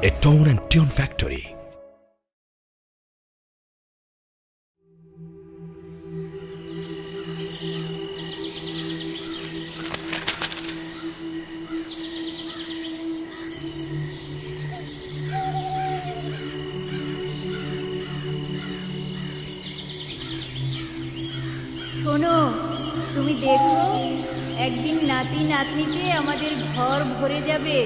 a tone and tune factory. শোনো, তুমি দেখো, একদিন নাতি নাতনিতে আমাদের ঘর ভরে যাবে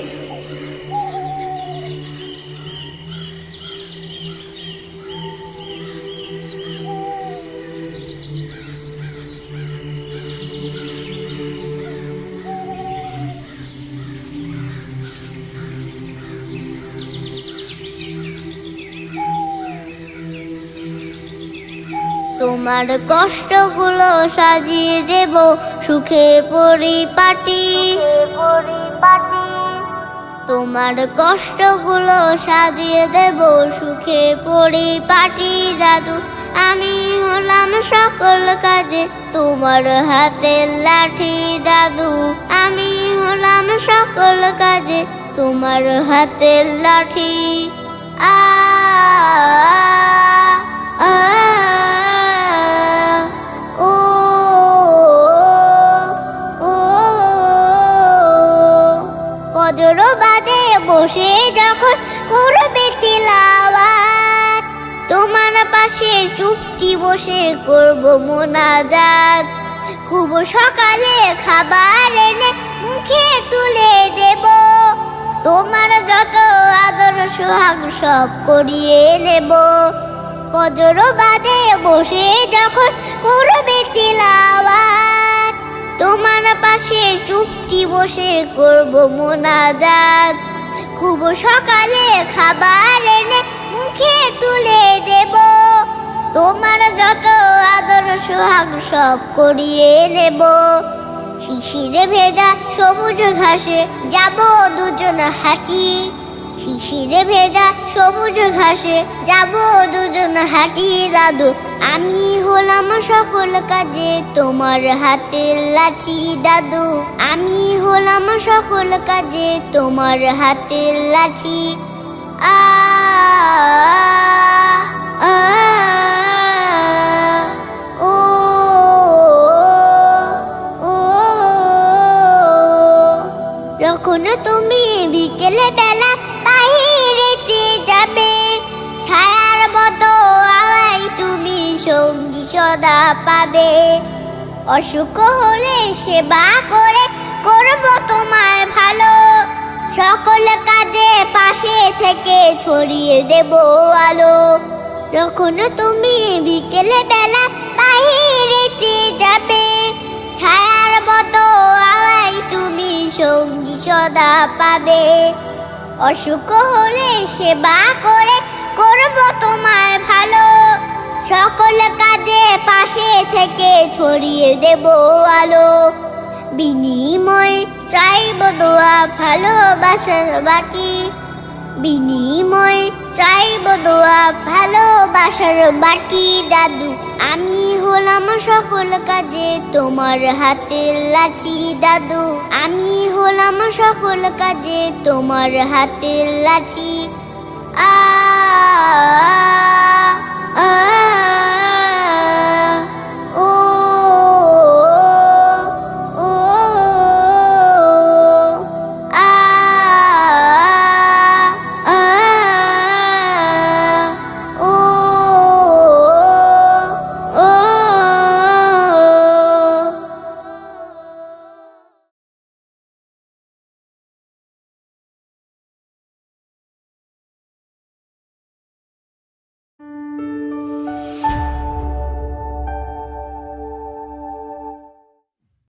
তোমার কষ্টগুলো সাজিয়ে দেব সুখে পরিপাটি। তোমার কষ্টগুলো সাজিয়ে দেব সুখে পরিপাটি। দাদু আমি হলাম সকল কাজে তোমার হাতের লাঠি। দাদু আমি হলাম সকল কাজে তোমার হাতের লাঠি। আ বাদে বসে যখন করবে তিলাওয়াত। তোমার পাশে চুপটি বসে করব মোনাজাত। খুব সকালে খাবার এনে মুখে তুলে দেব। তোমার যত আদর সোহাগ সব করিয়ে নেব। বাদে বসে যখন করবে পাশে চুপটি বসে করব মোনাজাত। খুব সকালে খাবার এনে মুখে তুলে দেব। তোমার যত আদর, সোহাগ সব করিয়ে নেব শিশিরে ভেজা সবুজ ঘাসে যাব দুজন হাঁটি। শিশিরে ভেজা সবুজ ঘাসে যাব দুজন হাঁটি। দাদু আমি হলাম সকল কাজে, তোমার হাতের লাঠি দাদু। আমি হলাম সকল কাজে, তোমার হাতের লাঠি। আ যখন তুমি বিকেলে বেলা বাহিরেতে যাবে সঙ্গী সদা পাবে। অসুখ হলে সেবা করে, করব তোমায় ভালো। সকল কাজে পাশে থেকে ছড়িয়ে দেব আলো। যখন তুমি বিকেলে বেলা বাহিরেতে যাবে, ছায়ার মতো আওয়াই তুমি সঙ্গী সদা পাবে। অসুখ হলে সেবা করে পাশে থেকে ছড়িয়ে দেব আলো। বিনিময় চাইব দোয়া ভালোবাসার বাটি। বিনিময় চাইব দোয়া ভালোবাসার বাটি। দাদু আমি হলাম সকল কাজে তোমার হাতের লাঠি। দাদু আমি হলাম সকল কাজে তোমার হাতের লাঠি। আ, আ।